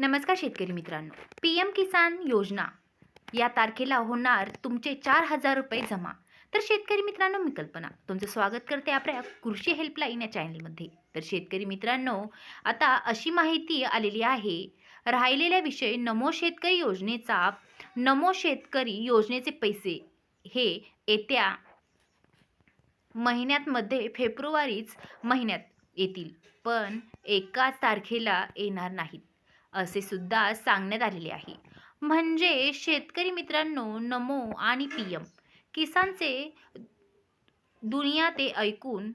नमस्कार शेतकरी मित्रांनो. पी एम किसान योजना या तारखेला होणार तुमचे चार हजार रुपये जमा. तर शेतकरी मित्रांनो मी कल्पना. तुमचं स्वागत करते आपल्या कृषी हेल्पलाईन या चॅनलमध्ये. तर शेतकरी मित्रांनो आता अशी माहिती आलेली आहे राहिलेल्या विषय नमो शेतकरी योजनेचा नमो शेतकरी योजनेचे पैसे हे येत्या महिन्यातमध्ये फेब्रुवारीच महिन्यात येतील. पण एकाच तारखेला येणार नाहीत. असे सुद्धा सांगण्यात आलेले आहे. म्हणजे शेतकरी मित्रांनो नमो आणि पी एम किसानचे दुनिया ते ऐकून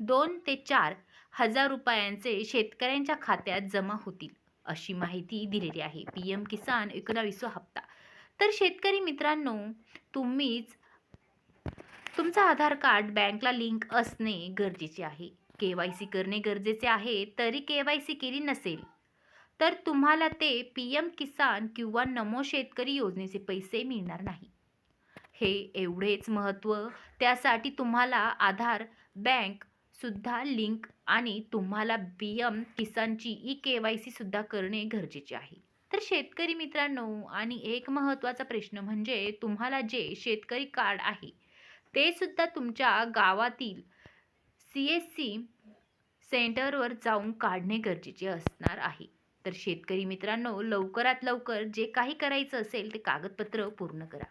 दोन ते चार हजार रुपयांचे शेतकऱ्यांच्या खात्यात जमा होतील अशी माहिती दिलेली आहे पी एम किसान एकोणावीसवा हप्ता. तर शेतकरी मित्रांनो तुम्हीच तुमचं आधार कार्ड बँकला लिंक असणे गरजेचे आहे. के वाय सी करणे गरजेचे आहे तरी के वाय सी केली नसेल तर तुम्हाला ते पी एम किसान किंवा नमो शेतकरी योजनेचे पैसे मिळणार नाही. हे एवढेच महत्त्व त्यासाठी तुम्हाला आधार बँक सुद्धा लिंक आणि तुम्हाला पी एम किसानची ई के वाय सीसुद्धा करणे गरजेचे आहे. तर शेतकरी मित्रांनो आणि एक महत्त्वाचा प्रश्न म्हणजे तुम्हाला जे शेतकरी कार्ड आहे ते सुद्धा तुमच्या गावातील सी एस सी सेंटरवर जाऊन काढणे गरजेचे असणार आहे. तर शेतकरी मित्रांनो लवकरात लवकर जे काही करायचं असेल ते कागदपत्र पूर्ण करा.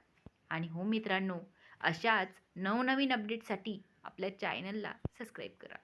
आणि हो मित्रांनो अशाच नवनवीन अपडेटसाठी आपल्या चॅनलला सबस्क्राईब करा.